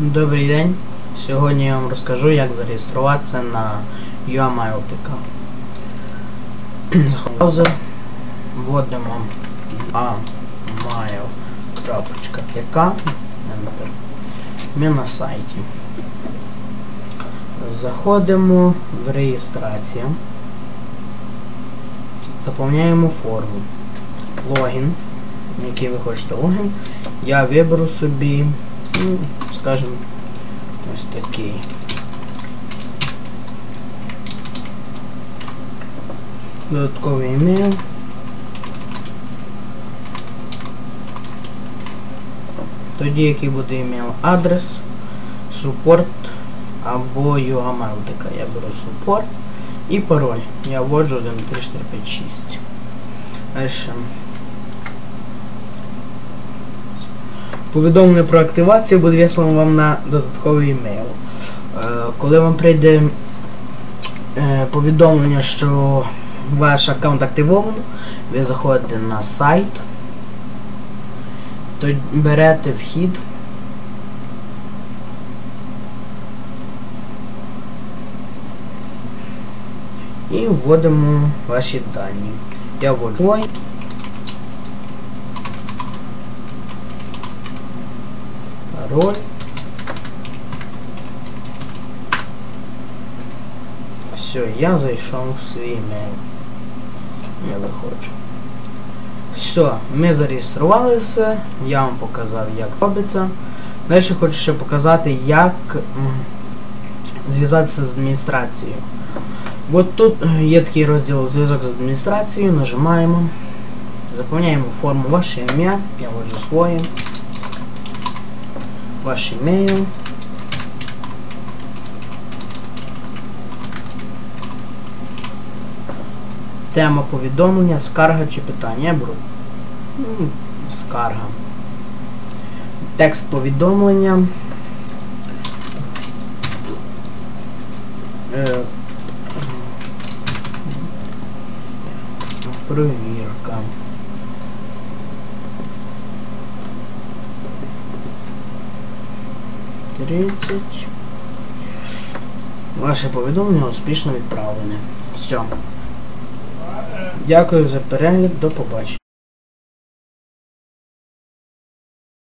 Добрий день. Сьогодні я вам розкажу, як зареєструватися на UAMail.tk. Заходимо браузер, вводимо amail.tk, Enter. Ми на сайті. Заходимо в реєстрацію. Заповняємо форму. Логін, який ви хочете логін. Я виберу собі, ну, скажімо, ось такий. Додатковий email. Тоді який буде email адрес, support або UAMail.tk. Я беру support і пароль. Я вводжу 1, 3, 4, 5, 6. Дальше. Повідомлення про активацію буде вислано вам на додатковий емейл. Е, Коли вам прийде е, повідомлення, що ваш аккаунт активовано, ви заходите на сайт, то берете вхід. І вводимо ваші дані. Я вводжу. Пароль. Все, я зайшов в свій емейл. Я виходжу. Все, ми зареєструвалися, я вам показав, як робиться. Далі хочу ще показати, як зв'язатися з адміністрацією. От тут е, є такий розділ зв'язок з адміністрацією, нажимаємо, заповняємо форму ваше ім'я, я вводжу своє ваш email. Тема повідомлення, скарга чи питання. Я беру ну, скарга. Текст повідомлення. Е, Перевірка. Тридцять. Ваше повідомлення успішно відправлене. Все. Дякую за перегляд, до побачення.